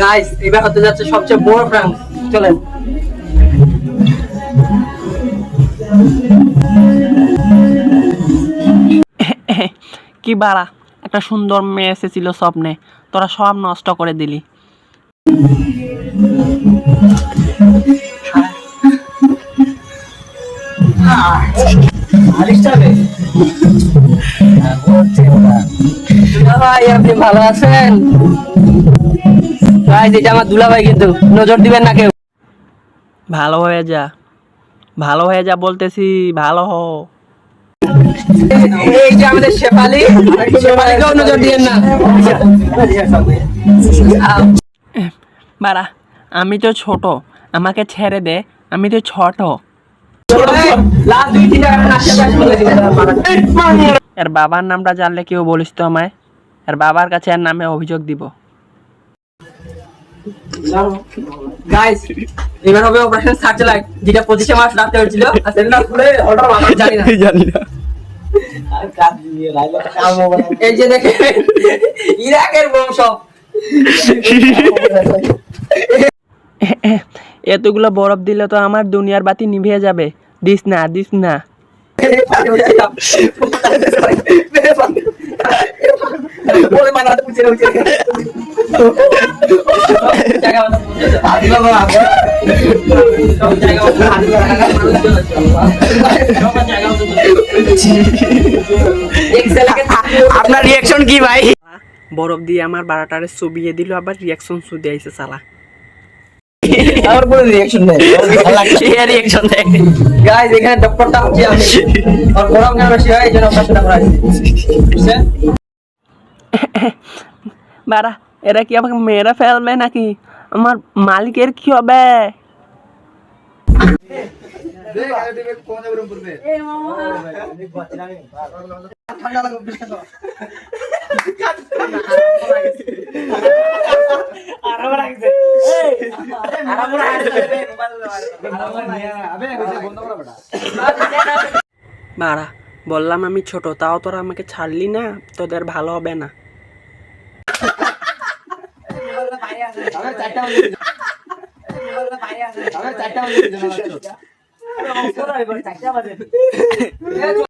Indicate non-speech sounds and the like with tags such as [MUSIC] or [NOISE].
Guys এবার হতে যাচ্ছে সবচেয়ে বড় প্রাণ চলেন। কি বাড়া একটা সুন্দর মেয়ে এসেছিল স্বপ্নে। তোরা সব নষ্ট করে দিলি। ভাই আপনি ভালো আছেন? গাইস এটা আমার দুলাভাই কিন্তু নজর দিবেন না কেউ। ভালো হয়ে যা। ভালো হয়ে যা বলতেছি ভালো হ। এই যে আমাদের শেফালি শেফালিকেও নজর দিবেন না। বাড়া আমি তো ছোট আমাকে ছেড়ে দে আমি তো ছোট। এর বাবার নামটা জানলে কেউ বলিস তো আমায়? এর বাবার কাছে এর নামে অভিযোগ দিব। গাইস এবার হবে অপারেশন যেটা পঁচিশে রাখতে হয়েছিল আর সেটা খুলে অর্ডার মাথা জানি না। জানি না। এই যে দেখে ইরাকের বংশ। [LAUGHS] এতগুলো বরফ দিলে তো আমার দুনিয়ার বাতি নিভে যাবে। দিস না দিস না। আপনার রিয়াকশন কি ভাই? বরফ দিয়ে আমার বারোটারে চুবিয়ে দিল আবার রিয়াকশন শুধু আইছে সালা। আমার কোনো রিঅ্যাকশন নেই। রিয়াকশন দেখ গাইস এখানে ডক্টরটা হচ্ছে আমি। আর গরম কেন বেশি হয়? এই জন্য অপারেশনটা করা হয়েছে বুঝছেন? বারা এরা কি আমাকে মেরে ফেলবে নাকি? আমার মালিকের কি হবে? বাড়া বললাম আমি ছোট তাও তোরা আমাকে ছাড়লি না তোদের ভালো হবে না। চারটা [LAUGHS]